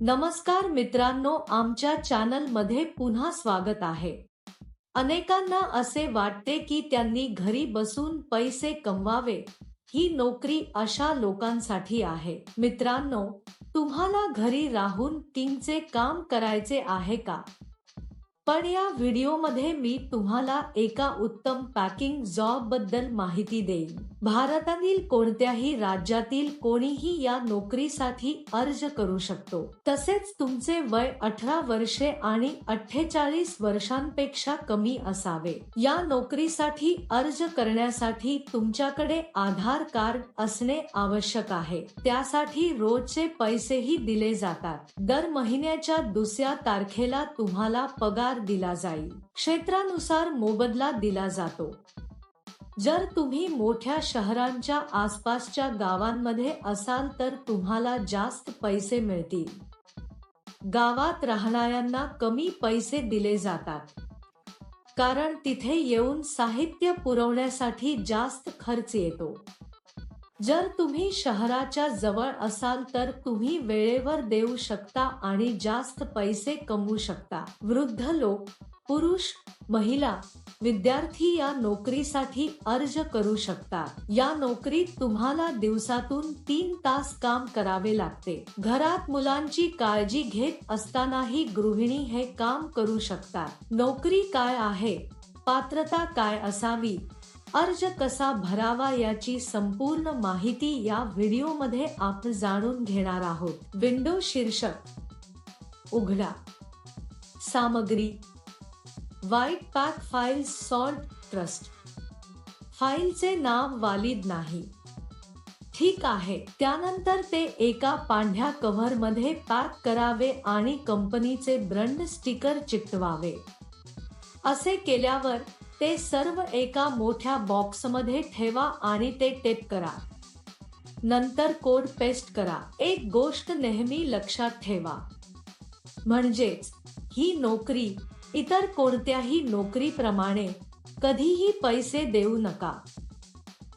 नमस्कार मित्रांनो आमच्या चॅनलमध्ये पुन्हा स्वागत आहे. अनेकांना असे वाटते की त्यांनी घरी बसून पैसे कमवावे ही नोकरी अशा लोकांसाठी आहे. मित्रांनो तुम्हाला घरी राहून टीमचे काम करायचे आहे का? पण या व्हिडिओमध्ये मी तुम्हाला एका उत्तम पॅकिंग जॉबबद्दल माहिती देईन. भारतातील कोणत्याही राज्यातील कोणीही या नोकरीसाठी अर्ज करू शकतो. तसेच तुमचे वय अठरा वर्षे आणि अठ्ठेचाळीस वर्षांपेक्षा कमी असावे. या नोकरीसाठी अर्ज करण्यासाठी तुमच्याकडे आधार कार्ड असणे आवश्यक आहे. त्यासाठी रोजचे पैसेही दिले जातात. दर महिन्याच्या दुसऱ्या तारखेला तुम्हाला पगार दिला जाईल. क्षेत्रानुसार मोबदला दिला जातो. जर तुम्ही मोठ्या शहरांच्या आसपासच्या गावांमध्ये असाल तर तुम्हाला जास्त पैसे मिळतील. गावात राहणाऱ्यांना कमी पैसे दिले जातात. कारण तिथे येऊन साहित्य पुरवण्यासाठी जास्त खर्च येतो. जर तुम्ही शहराच्या जवळ असाल तर तुम्ही वेळेवर देऊ शकता आणि जास्त पैसे कमवू शकता. वृद्ध लोक पुरुष महिला विद्यार्थी या नोकरीसाठी अर्ज करू शकतात. या नोकरीत तुम्हाला दिवसातून तीन तास काम करावे लागते. घरात मुलांची काळजी घेत असतानाही गृहिणी हे काम करू शकतात. नोकरी काय आहे? पात्रता काय असावी? अर्ज कसा भरावा याची संपूर्ण माहिती या व्हिडिओमध्ये आपण जाणून घेणार आहोत. विंडो शीर्षक. उघडा. सामग्री. White pack file salt trust फाईलचे नाव वालिद नाही. ठीक आहे त्यानंतर ते एका पांढऱ्या कव्हरमध्ये पॅक करावे आणि कंपनीचे ब्रंड स्टिकर चिकटवावे. असे केल्यावर ते सर्व एका मोठ्या बॉक्समध्ये ठेवा आणि ते टेप करा. नंतर कोड पेस्ट करा. एक गोष्ट नेहमी लक्षात ठेवा. म्हणजेच ही नोकरी इतर कोणत्याही नोकरीप्रमाणे कधीही पैसे देऊ नका.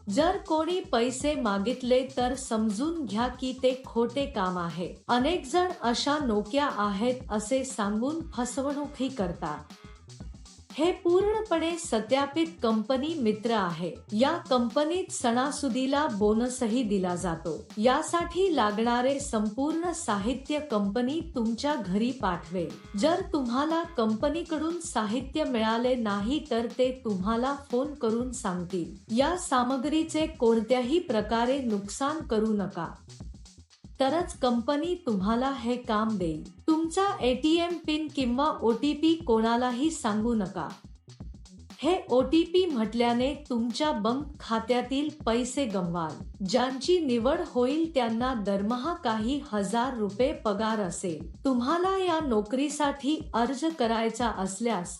जर कोणी पैसे मागितले तर समजून घ्या की ते खोटे काम आहे. अनेक जण अशा नोक्या आहेत असे सांगून फसवणूकही करतात. हे पूर्णपणे सत्यापित कंपनी मित्र आहे. या कंपनीत सणासुदीला बोनसही दिला जातो. यासाठी लागणारे संपूर्ण साहित्य कंपनी तुमच्या घरी पाठवेल. जर तुम्हाला कंपनीकडून साहित्य मिळाले नाही तर ते तुम्हाला फोन करून सांगतील. या सामग्रीचे कोणत्याही प्रकारे नुकसान करू नका. तरच कंपनी तुम्हाला हे काम देईल. तुमचा एटीएम पिन किंवा ओटीपी कोणालाही सांगू नका. हे ओटीपी म्हटल्याने तुमच्या बँक खात्यातील पैसे गमवाल. ज्यांची निवड होईल त्यांना दरमहा काही हजार रुपये पगार असेल. तुम्हाला या नोकरीसाठी अर्ज करायचा असल्यास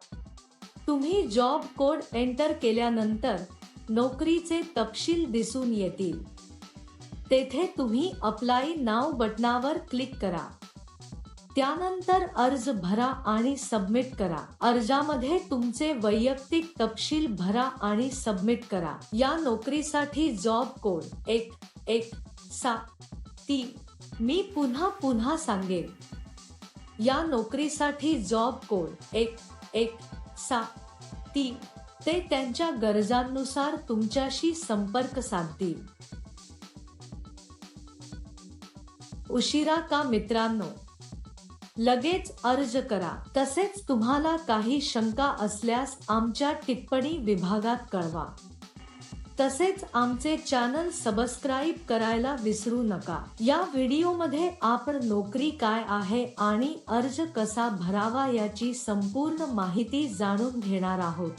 तुम्ही जॉब कोड एंटर केल्यानंतर नोकरीचे तपशील दिसून येतील. तेथे तुम्ही अप्लाय नाव बटनावर क्लिक करा. त्यानंतर अर्ज भरा आणि सबमिट करा. अर्जामध्ये तुमचे वैयक्तिक तपशील भरा आणि सबमिट करा. या नोकरीसाठी जॉब कोड एक एक सात तीन. मी पुन्हा पुन्हा सांगेन. या नोकरीसाठी जॉब कोड एक एक सात तीन ते त्यांच्या गरजांनुसार तुमच्याशी संपर्क साधतील. उशिरा का मित्रांनो? लगेच अर्ज करा. तसेच तुम्हाला काही शंका असल्यास आमच्या टिप्पणी विभागात कळवा. तसेच आमचे चॅनल सबस्क्राईब करायला विसरू नका. या व्हिडिओमध्ये आपण नोकरी काय आहे आणि अर्ज कसा भरावा याची संपूर्ण माहिती जाणून घेणार आहोत.